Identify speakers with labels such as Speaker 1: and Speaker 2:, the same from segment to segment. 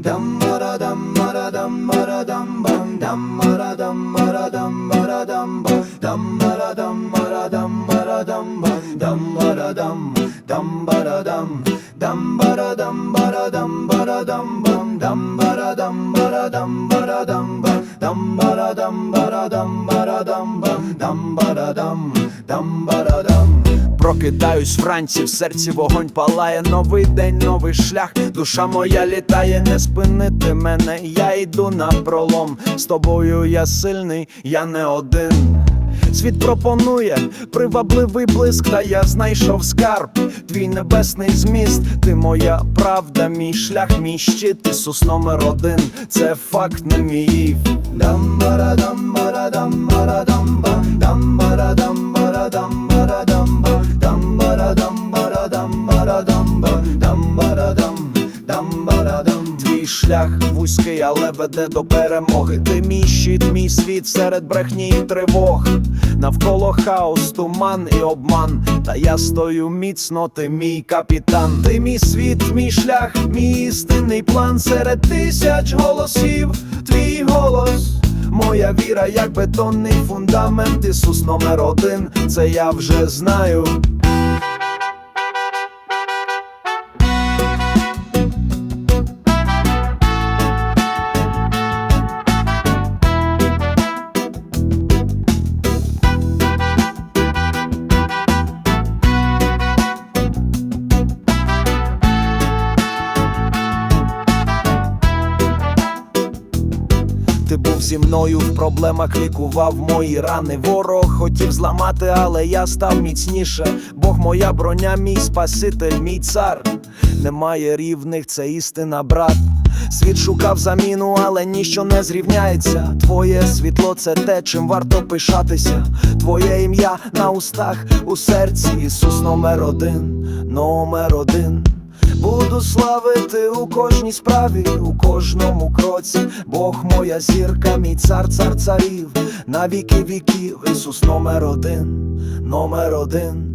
Speaker 1: Dambara dambara dambara dambam Dambara dambara dambara dambam Dambara dambara dambara dambam Dambara dam dambara dam Dambara dambara dambara dambam Dambara dambara dambara dambam Dambara dambara dambara dambam Dambara dam dambara Прокидаюсь вранці, в серці вогонь палає, новий день, новий шлях, душа моя літає, не спинити мене, я йду на пролом. З тобою я сильний, я не один. Світ пропонує привабливий блиск, та я знайшов скарб, твій небесний зміст, ти моя правда, мій шлях, мій щит, Ісус номер один, це факт не мій. Дам барадам барадам барадам барадам бам дам барадам барадам барадам дам Твій шлях вузький, але веде до перемоги. Ти мій щит, мій світ серед брехні і тривог. Навколо хаос, туман і обман. Та я стою міцно, ти мій капітан. Ти мій світ, мій шлях, мій істинний план серед тисяч голосів. Твій голос. Моя віра, як бетонний фундамент, Ісус номер один, це я вже знаю. Ти був зі мною в проблемах, лікував мої рани. Ворог хотів зламати, але я став міцніше. Бог моя броня, мій спаситель, мій цар. Немає рівних, це істина, брат. Світ шукав заміну, але ніщо не зрівняється. Твоє світло це те, чим варто пишатися. Твоє ім'я на устах, у серці. Ісус номер один, номер один. Буду славити у кожній справі, у кожному кроці. Бог моя зірка, мій цар, цар царів, на віки віків, Ісус номер один, номер один.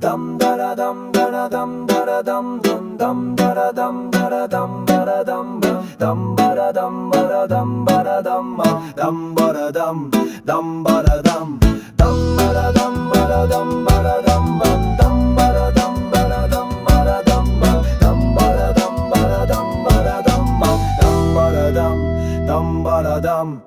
Speaker 1: Дам дара дам дара дам дара дам дам дам дара дам дара дам дара дам дам дам бара дам бара дам бара дам дам бара дам дам бара дам дам бара дам бара дам adam.